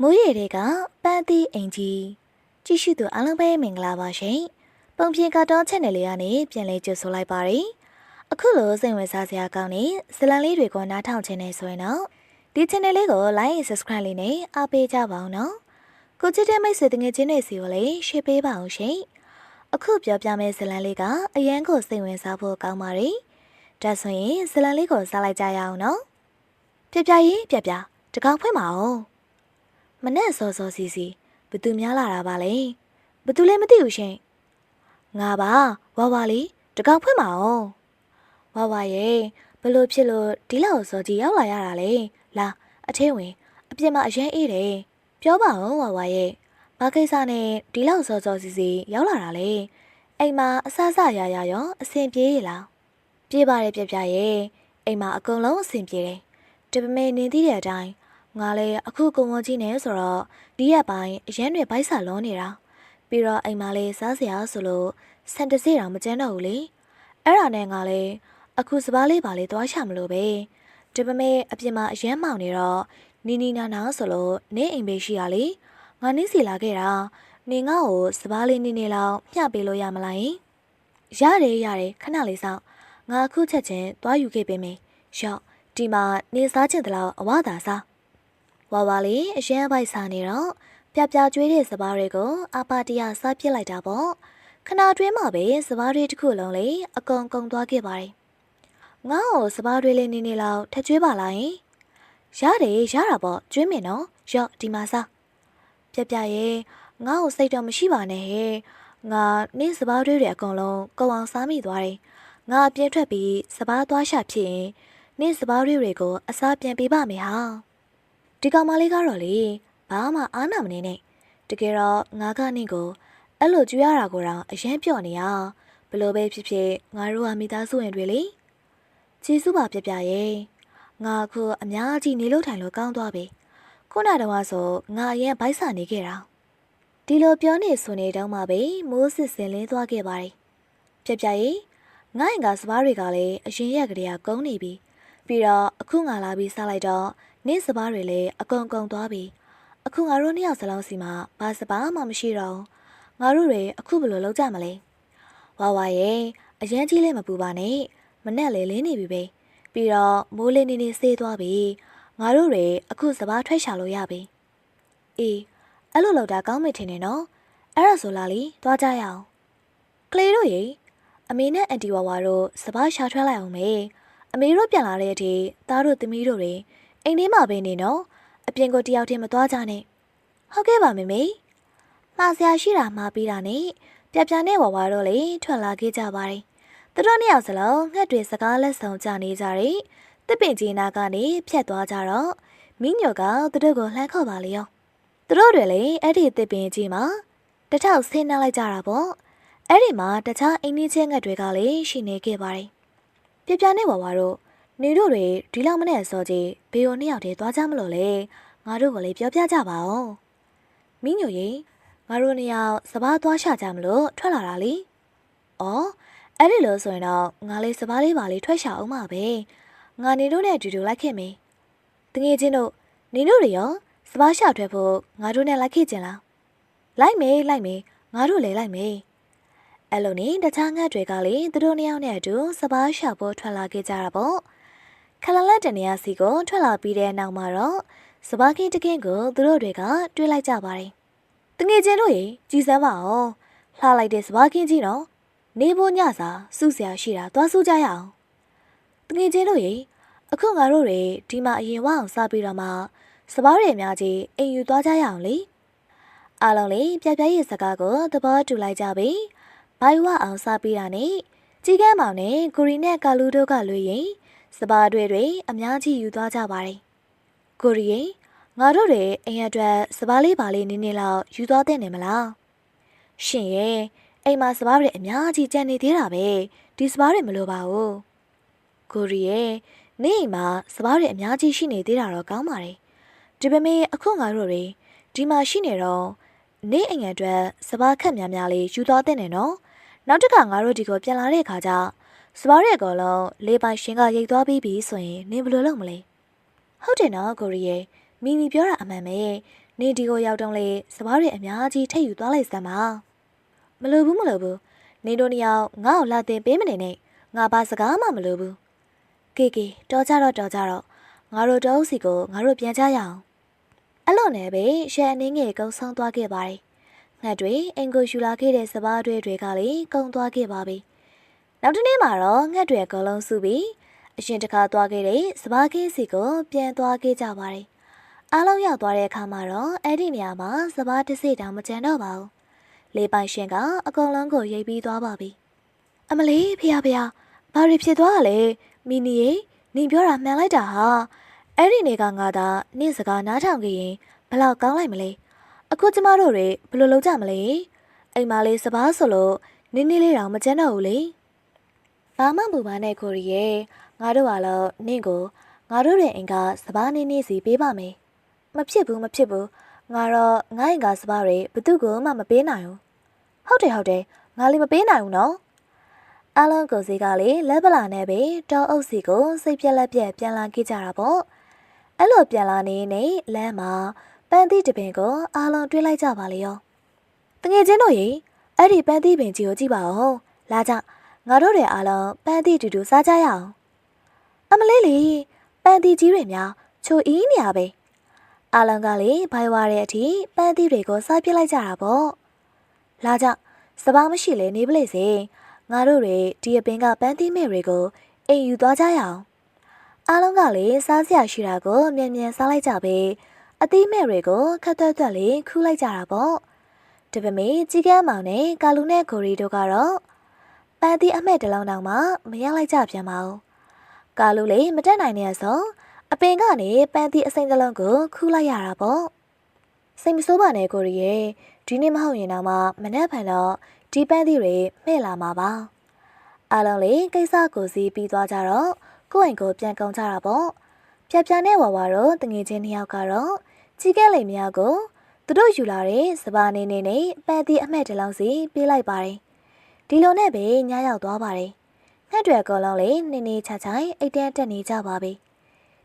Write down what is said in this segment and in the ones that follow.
မိုးရေတွေကပန်းသီးအင်ကြီးကြည့်ရှုသူအားလုံးပဲမင်္ဂလာပါရှင်။ပုံပြင်ကတော့ channel လေးကနေပြန်လဲကြိုဆိုလိုက်ပါရစေ။အခုလိုစိတ်ဝင်စားစရာကောင်းတဲ့ဇလံလေးတွေကိုနားထောင်ခြင်းနဲ့ဆိုရင်တော့ဒီ channel လေးကို like and subscribe လေးနဲ့အားပေးကြပါအောင်နော်။ကိုချစ်တဲ့မိတ်ဆွေတငယ်ချင်းတွေစီကိုလည်း share ပေးပါအောင်ရှင်။အခုပြောပြမယ့်ဇလံလေးကအရန်ကိုစိတ်ဝင်စားဖို့ကောင်းပါတယ်။ဒါဆိုရင်ဇလံလေးကိုစားလိုက်ကြရအောင်နော်။ပြပြရေးပြပြတကောင်ဖွင့်ပါအောင်။ မနဲ့စောစောစီစီဘသူများလာတာပါလဲဘသူလဲမသိဘူးရှင်ငါပါဝါဝါလေးတကောင်ဖွင့်ပါအောင်ဝါဝါရဲ့ဘလို့ဖြစ်လို့ဒီလောက်စောကြီးရောက်လာရတာလဲလာအထင်းဝင်အပြစ်မအရင်အေးတယ်ပြောပါအောင်ဝါဝါရဲ့ဘာကိစ္စနဲ့ဒီလောက်စောစောစီစီရောက်လာတာလဲအိမ်မှာအဆဆရရရောအဆင်ပြေရလားပြေးပါတယ်ပြပြရဲ့အိမ်မှာအကုန်လုံးအဆင်ပြေတယ်ဒါပေမဲ့နင်းသိတဲ့အတိုင်း ငါလည်းအခုကုံဝကြီးနေဆိုတော့ဒီရက်ပိုင်းအရန်တွေဗိုက်စာလုံးနေတာပြီးတော့အိမ်မှာလေးစားစရာဆိုလို့စန်တစီတောင်မကျန်းတော့ဘူးလေအဲ့ဒါနဲ့ငါလည်းအခုစပားလေးပါလေးသွားချမလို့ပဲဒါပေမဲ့အပြင်မှာအရန်မောင်နေတော့နီနီနာနာဆိုလို့နေအိမ်ဘေးရှိရလေငါနင်းစီလာခဲ့တာနေငါ့ကိုစပားလေးနည်းနည်းလောက်မျှပေးလို့ရမလားယင်ရတယ်ရတယ်ခဏလေးစောင့်ငါအခုချက်ချင်းသွားယူခဲ့ပေးမယ်ရော့ဒီမှာနေစားချင်တယ်လို့အဝသာစား ဝါဝါလေးအရင်ပိုက်စားနေတော့ပြပြကျွေးတဲ့စပားတွေကိုအပါတရစားပစ်လိုက်တာပေါ့ခဏတွင်းမှာပဲစပားတွေတစ်ခုလုံးလေးအကုန်ကုန်သွားခဲ့ပါတယ်ငါ့ကိုစပားတွေလေးနည်းနည်းလောက်ထက်ကျွေးပါလားယင်ရတယ်ရတာပေါ့ကျွေးမယ်နော်ရော့ဒီမှာစားပြပြရဲ့ငါ့ကိုစိတ်တော့မရှိပါနဲ့ဟဲ့ငါနေ့စပားတွေတွေအကုန်လုံးကောင်းအောင်စားမိသွားတယ်ငါအပြင်းထွက်ပြီးစပားသွားရှာဖြစ်ရင်နေ့စပားတွေကိုအစားပြန်ပေးပါမယ်ဟာ ဒီကောင်မလေးကတော့လေဘာမှအားနာမနေနဲ့တကယ်တော့ငါကနင့်ကိုအဲ့လိုကြွေးရတာကိုတော့အရင်ပြော့နေရဘလို့ပဲဖြစ်ဖြစ်ငါတို့ကမိသားစုဝင်တွေလေကျေးဇူးပါပြပြရဲ့ငါအခုအများကြီးနေလို့ထိုင်လို့ကောင်းသွားပြီခုနကတော့ဆိုငါအရင်ဗိုက်စာနေခဲ့တာဒီလိုပြောနေဆိုနေတော့မှပဲမိုးစစ်စင်လင်းသွားခဲ့ပါတယ်ပြပြရဲ့ငါ့ရင်ကစပားတွေကလည်းအရင်ရက်ကလေးကကုန်းနေပြီပြီးတော့အခုငါလာပြီးစားလိုက်တော့ နေ့စပားတွေလည်းအကုန်ကုန်သွားပြီအခုငါတို့နှစ်ယောက်စလုံးစီမှာဘာစပားမှမရှိတော့ဘူးငါတို့တွေအခုဘယ်လိုလုပ်ကြမလဲဝါဝါရဲ့အရန်ကြီးလည်းမပူပါနဲ့မနဲ့လေလင်းနေပြီပဲပြီးတော့မိုးလေးနေနေဆေးသွားပြီငါတို့တွေအခုစပားထွက်ရှာလို့ရပြီအေးအဲ့လိုလောက်တာကောင်းမိထင်တယ်နော်အဲ့ဒါဆိုလာလီသွားကြရအောင်ကလေးတို့ရေအမေနဲ့အန်တီဝါဝါတို့စပားရှာထွက်လိုက်အောင်မေအမေတို့ပြန်လာတဲ့အထိသားတို့သမီးတို့တွေ အိမ်ထဲမှာပဲနေနော်အပြင်ကိုတယောက်တည်းမသွားကြနဲ့ဟုတ်ကဲ့ပါမေမေမှားစရာရှိတာမှားပြီးတာနဲ့ပြပြနဲ့ဝါဝါတော့လေထွက်လာခဲ့ကြပါတယ်သူတို့နှစ်ယောက်စလုံးငှက်တွေစကားလက်ဆောင်ကြနေကြတယ်တစ်ပင်ကြီးနာကနေဖြတ်သွားကြတော့မိညိုကသူတို့ကိုလှမ်းခေါ်ပါလေရောသူတို့တွေလေအဲ့ဒီတစ်ပင်ကြီးမှာတထောက်ဆင်းနှလိုက်ကြတာပေါ့အဲ့ဒီမှာတခြားအိမ်ကြီးချင်းငှက်တွေကလည်းရှိနေခဲ့ပါတယ်ပြပြနဲ့ဝါဝါတို့ နေတို့တွေဒီလောက်မနဲ့စောကြီးဘေယိုနှစ်ယောက်တည်းသွားကြမလို့လေငါတို့ကိုလည်းပြောပြကြပါဦးမင်းညိုရင်ငါတို့နှစ်ယောက်စပားသွားရှာကြမလို့ထွက်လာတာလေအော်အဲ့ဒီလို့ဆိုရင်တော့ငါလေးစပားလေးပါလေးထွက်ရှာအောင်ပါပဲငါနေတို့နဲ့အတူတူလိုက်ခဲ့မေတငယ်ချင်းတို့နေတို့တွေရောစပားရှာထွက်ဖို့ငါတို့နဲ့လိုက်ခဲ့ကြလားလိုက်မေလိုက်မေငါတို့လည်းလိုက်မေအဲ့လိုနေတခြားငှက်တွေကလည်းသူတို့နှစ်ယောက်နဲ့အတူစပားရှာဖို့ထွက်လာခဲ့ကြတာပေါ့ ခလလက်တနေရာစီကိုထွက်လာပြီးတဲ့နောက်မှာတော့စပါးကင်းတကင်းကိုသူတို့တွေကတွေးလိုက်ကြပါတယ်။တငယ်ချင်းတို့ရေကြည်စမ်းပါအောင်။လှလိုက်တဲ့စပါးကင်းကြီးတော့နေဖို့ညစာစုစရာရှိတာသွားစုကြရအောင်။တငယ်ချင်းတို့ရေအခုငါတို့တွေဒီမှာအရင်ဝအောင်စားပြီးတော့မှစပါးတွေအများကြီးအိမ်ယူသွားကြရအောင်လေ။အားလုံးလေးပြပြရဲ့စကားကိုသဘောတူလိုက်ကြပြီ။ဘိုင်ဝအောင်စားပြီးတာနဲ့ကြီးကန်းမောင်နဲ့ကိုရီနဲ့ကာလူတို့ကလွေရင် စပါးတွေတွေအများကြီးယူသွားကြပါတယ်။ကိုရီရင်ငါတို့တွေအိမ်အတွက်စပါးလေးပါလေးနည်းနည်းလောက်ယူသွားတဲ့နေမလား။ရှင်ရဲ့အိမ်မှာစပါးတွေအများကြီးကြံနေသေးတာပဲဒီစပါးတွေမလိုပါဘူး။ကိုရီရဲ့နေအိမ်မှာစပါးတွေအများကြီးရှိနေသေးတာတော့ကောင်းပါတယ်။ဒီပေမဲ့အခုငါတို့တွေဒီမှာရှိနေတော့နေအိမ်အတွက်စပါးခက်များများလေးယူသွားတဲ့နေနော်။နောက်တစ်ခါငါတို့ဒီကိုပြန်လာတဲ့အခါကျ စပါးရဲ့အကောင်လုံးလေးပိုင်ရှင်ကရိတ်သွားပြီးပြီဆိုရင်နင်ဘယ်လိုလုပ်မလဲဟုတ်တယ်နော်ကိုရီရဲ့မိမိပြောတာအမှန်ပဲနေဒီကိုရောက်တော့လေစပားတွေအများကြီးထိတ်ယူသွားလိုက်စမ်းပါမလိုဘူးမလိုဘူးနေတို့နှစ်ယောက်ငါ့ကိုလာတင်ပေးမနေနဲ့ငါဘာစကားမှမလိုဘူးကေကေတော်ကြတော့တော်ကြတော့ငါတို့တောအုပ်စီကိုငါတို့ပြန်ကြရအောင်အဲ့လိုနဲ့ပဲရှယ်အနေငယ်ကုန်းဆောင်သွားခဲ့ပါတယ်ငှက်တွေအင်ကိုယူလာခဲ့တဲ့စပားတွေတွေကလည်းကုန်းသွားခဲ့ပါပြီ နောက်တစ်နေ့မှာတော့ငှက်တွေအကုန်လုံးစုပြီးအရှင်တခါသွားခဲ့တဲ့စပားခင်းစီကိုပြန်သွားခဲ့ကြပါတယ်အားလုံးရောက်သွားတဲ့အခါမှာတော့အဲ့ဒီနေရာမှာစပားတစ်စိတောင်မကျန်တော့ပါဘူးလေပိုင်ရှင်ကအကုန်လုံးကိုရိပ်ပြီးသွားပါပြီအမလေးဖေဖေဘာတွေဖြစ်သွားတာလဲမီနီရေနင်ပြောတာမှန်လိုက်တာဟာအဲ့ဒီနေကငါသာနင့်စကားနားထောင်ခဲ့ရင်ဘလောက်ကောင်းလိုက်မလဲအခုကျမတို့တွေဘယ်လိုလုပ်ကြမလဲအိမ်မလေးစပားဆိုလို့နင်းနေလေးတောင်မကျန်တော့ဘူးလေ ဘာမှမပူပါနဲ့ကိုရီရဲ့ငါတို့ကလည်းနင့်ကိုငါတို့ရဲ့အိမ်ကစပားနေနေစီပေးပါမယ်မဖြစ်ဘူးမဖြစ်ဘူးငါတော့ငါ့အိမ်ကစပားတွေဘသူ့ကိုမှမပေးနိုင်ဘူးဟုတ်တယ်ဟုတ်တယ်ငါလည်းမပေးနိုင်ဘူးနော်အလုံးကိုစီကလည်းလက်ပလာနဲ့ပဲတောအုပ်စီကိုစိတ်ပြက်လက်ပြက်ပြန်လာခဲ့ကြတာပေါ့အဲ့လိုပြန်လာနေနေလမ်းမှာပန်းသီးတပင်ကိုအားလုံးတွေးလိုက်ကြပါလေရောတငယ်ချင်းတို့ရေအဲ့ဒီပန်းသီးပင်ကြီးကိုကြည့်ပါဦးလာကြ ငါတို့တွေအားလုံးပန်းသီးတူတူစားကြရအောင်အမလေးလေးပန်းသီးကြီးတွေများချိုအီးနေရပဲအားလုံးကလည်းဘိုင်ဝါတဲ့အထိပန်းသီးတွေကိုစားပြစ်လိုက်ကြတာပေါ့လာကြစပားမရှိလေနေပလိစေငါတို့တွေဒီအပင်ကပန်းသီးမဲ့တွေကိုအိမ်ယူသွားကြရအောင်အားလုံးကလည်းစားစရာရှိတာကိုမြန်မြန်စားလိုက်ကြပဲအသီးမဲ့တွေကိုခက်သွက်သွက်လေးခူးလိုက်ကြတာပေါ့တပမေကြီးကန်းမောင်နဲ့ကာလူနဲ့ကိုရီတို့ကတော့ ပန်းသီးအမဲ့တလုံးတောင်မှမရလိုက်ကြပြန်ပါဘူးကာလူလေးမတက်နိုင်တဲ့အဆုံးအပင်ကနေပန်းသီးအစိမ်းတစ်လုံးကိုခူးလိုက်ရတာပေါ့စိတ်မဆိုးပါနဲ့ကိုရီရဲ့ဒီနေ့မဟုတ်ရင်တော့မှမနှက်ဖန်တော့ဒီပန်းသီးတွေမှဲ့လာမှာပါအားလုံးလေးကိစ္စကိုစီးပြီးသွားကြတော့ကိုယ့်အိမ်ကိုပြန်ကုန်ကြတာပေါ့ပြပြနဲ့ဝါဝါတို့တငယ်ချင်းနှစ်ယောက်ကတော့ကြီးကဲလိမ်များကိုသူတို့ယူလာတဲ့စပါနေနေနဲ့ပန်းသီးအမှတ်တစ်လုံးစီပေးလိုက်ပါတယ် ဒီလိုနဲ့ပဲညရောက်သွားပါတယ်ငှက်တွေအကုန်လုံးလေးနေနေချာချိုင်အိတ်တန်းတက်နေကြပါပြီ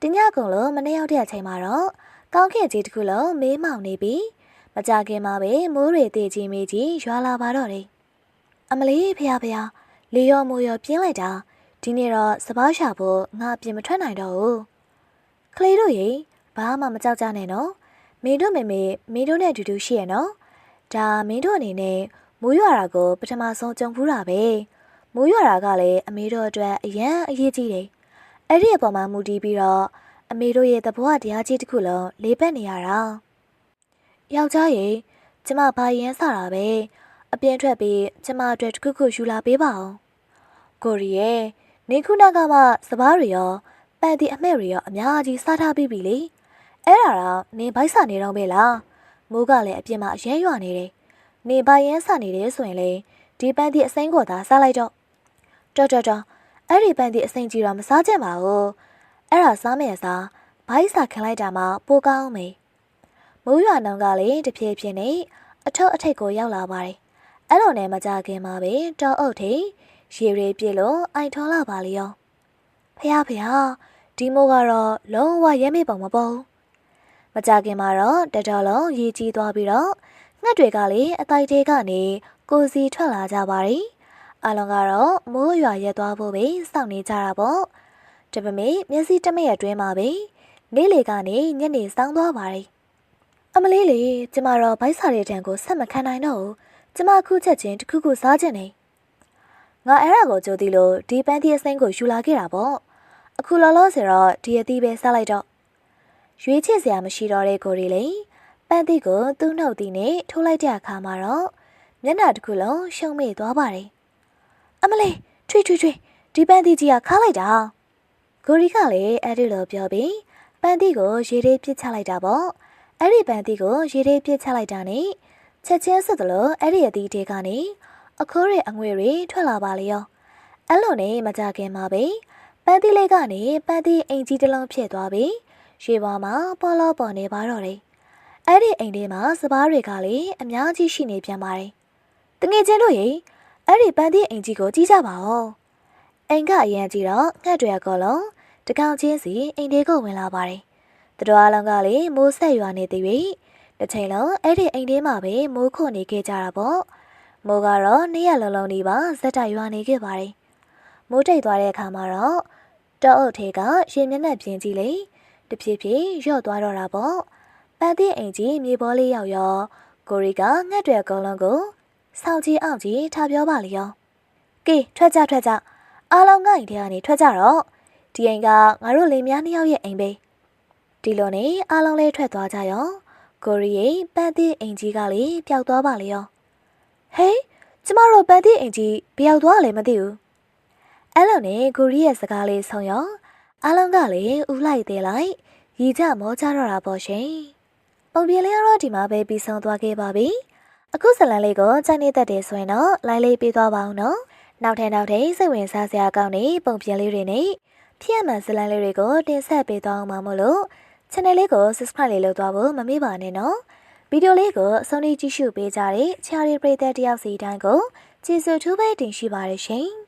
တညကုန်လို့မနေ့ရောက်တဲ့အချိန်မှာတော့ကောင်းခဲ့ကြီးတစ်ခုလုံးမေးမောင်နေပြီးမကြခင်မှာပဲမိုးတွေတည်ကြီးမေးကြီးရွာလာပါတော့တယ်အမလေးဖះဖះလေရောမိုးရောပြင်းလိုက်တာဒီနေ့တော့စပားရှာဖို့ငါပြင်မထွက်နိုင်တော့ဘူးကလေးတို့ရေဘာမှမကြောက်ကြနဲ့နော်မင်းတို့မေမေမင်းတို့နဲ့အတူတူရှိရနော်ဒါမင်းတို့အနေနဲ့ မိုးရွာတာကိုပထမဆုံးကြုံဖူးတာပဲမိုးရွာတာကလည်းအမေတို့အတွက်အရန်အရေးကြီးတယ်အဲ့ဒီအပေါ်မှာမူတည်ပြီးတော့အမေတို့ရဲ့သဘောတရားကြီးတစ်ခုလုံးလေးပတ်နေရတာယောက်ျားရေကျမဘာရန်စတာပဲအပြင်ထွက်ပြီးကျမအတွက်တခုခုယူလာပေးပါအောင်ကိုရီရဲ့နေခုနကမှစပားတွေရောပန်တီအမဲ့တွေရောအများကြီးစားထားပြီးပြီလေအဲ့ဒါတော့နေဘိုက်စာနေတော့ပဲလားမိုးကလည်းအပြင်မှာအရမ်းရွာနေတယ် နေဘိုင်ရန်စာနေတယ်ဆိုရင်လေဒီပန်တီအစိမ်းကိုသာစားလိုက်တော့တော်တော်တော်အဲ့ဒီပန်တီအစိမ်းကြီးတော့မစားကြပါဘူးအဲ့ဒါစားမယ်စားဘိုက်စာခင်လိုက်တာမှပိုကောင်းမယ်မိုးရွာနှောင်ကလည်းတဖြည်းဖြည်းနဲ့အထုပ်အထိပ်ကိုရောက်လာပါတယ်အဲ့လိုနဲ့မကြခင်မှာပဲတောအုပ်ထိရေရေပြည့်လို့အိုင်ထွန်လာပါလေရောဖះဖះဒီမိုးကတော့လုံးဝရဲမေးပုံမပေါ်မကြခင်မှာတော့တတော်လုံးရေကြီးသွားပြီးတော့ ငှက်တွေကလည်းအတိုက်သေးကနေကိုစီထွက်လာကြပါရီအလုံးကတော့မိုးရွာရက်သွားဖို့ပဲစောင့်နေကြတာပေါ့တပမေမျက်စိတမက်အတွင်းမှာပဲနေ့လေကနေညနေစောင်းသွားပါရီအမလေးလေကျမတော့ဘိုက်စာတဲ့တန်ကိုဆက်မခံနိုင်တော့ဘူးကျမခုချက်ချင်းတစ်ခုခုစားချင်နေငါအဲ့ဒါကိုကြိုသိလို့ဒီပန်းသီးအစိမ်းကိုယူလာခဲ့တာပေါ့အခုလောလောဆယ်တော့ဒီအသီးပဲစားလိုက်တော့ရွေးချယ်စရာမရှိတော့တဲ့ကိုရီလေ ပန်းသီးကိုသူ့နှုတ်သီးနဲ့ထိုးလိုက်တဲ့အခါမှာတော့မျက်နှာတစ်ခုလုံးရှုံးမေ့သွားပါတယ်အမလေးထွေးထွေးထွေးဒီပန်းသီးကြီးကခါလိုက်တာကိုရီကလည်းအဲ့ဒီလိုပြောပြီးပန်းသီးကိုရေထဲပစ်ချလိုက်တာပေါ့အဲ့ဒီပန်းသီးကိုရေထဲပစ်ချလိုက်တာနဲ့ချက်ချင်းစစ်သလိုအဲ့ဒီအသီးတွေကနေအခိုးတွေအငွေတွေထွက်လာပါလေရောအဲ့လိုနဲ့မကြခင်မှာပဲပန်းသီးလေးကနေပန်းသီးအိမ်ကြီးတစ်လုံးဖြစ်သွားပြီးရေပေါ်မှာပေါ်လောပေါ်နေပါတော့တယ် အဲ့ဒီအိမ်ထဲမှာစပားတွေကလည်းအများကြီးရှိနေပြန်ပါတယ်တငယ်ချင်းတို့ရေအဲ့ဒီပန်းသီးအိမ်ကြီးကိုကြည့်ကြပါဦးအိမ်ကအရန်ကြီးတော့ငှက်တွေအကောလုံးတကောင်ချင်းစီအိမ်ထဲကိုဝင်လာပါတယ်တတော်အလုံးကလည်းမိုးဆက်ရွာနေသေးပြီတစ်ချိန်လုံးအဲ့ဒီအိမ်ထဲမှာပဲမိုးခုန်နေခဲ့ကြတာပေါ့မိုးကတော့နေ့ရက်လုံးလုံးနေပါဇက်တိုက်ရွာနေခဲ့ပါတယ်မိုးတိတ်သွားတဲ့အခါမှာတော့တောအုပ်ထဲကရေမျက်နှာပြင်ကြီးလေတဖြည်းဖြည်းရော့သွားတော့တာပေါ့ ပန်းသည့်အိမ်ကြီးမြေပေါ်လေးရောက်ရောကိုရီကငှက်တွေအကုန်လုံးကိုစောင့်ကြည့်အောင်ကြည့်ထားပြောပါလေရောကေထွက်ကြထွက်ကြအားလုံးငါ့အိမ်ထဲကနေထွက်ကြတော့ဒီအိမ်ကငါတို့လေးများနှစ်ယောက်ရဲ့အိမ်ပဲဒီလိုနဲ့အားလုံးလေးထွက်သွားကြရောကိုရီရဲ့ပန်းသည့်အိမ်ကြီးကလေပျောက်သွားပါလေရောဟေးကျမတို့ပန်းသည့်အိမ်ကြီးဘယ်ရောက်သွားလဲမသိဘူးအဲ့လိုနဲ့ကိုရီရဲ့စကားလေးဆုံးရောအားလုံးကလည်းဦးလိုက်သေးလိုက်ရီကြမောကြတော့တာပေါ့ရှင် ပုံပြလေးကတော့ဒီမှာပဲပြီးဆုံးသွားခဲ့ပါပြီအခုဇလန်လေးကိုကြိုက်နေတတ်တယ်ဆိုရင်တော့လိုက်လေးပေးသွားပါအောင်နော်နောက်ထပ်နောက်ထပ်စိတ်ဝင်စားစရာကောင်းတဲ့ပုံပြလေးတွေနဲ့ဖြစ်မှန်ဇလန်လေးတွေကိုတင်ဆက်ပေးသွားအောင်ပါမို့လို့ channel လေးကို subscribe လေးလုပ်သွားဖို့မမေ့ပါနဲ့နော်ဗီဒီယိုလေးကိုအဆုံးထိကြည့်ရှုပေးကြတဲ့ charity ပရိသတ်တယောက်စီတိုင်းကိုကျေးဇူးထူးပဲတင်ရှိပါတယ်ရှင်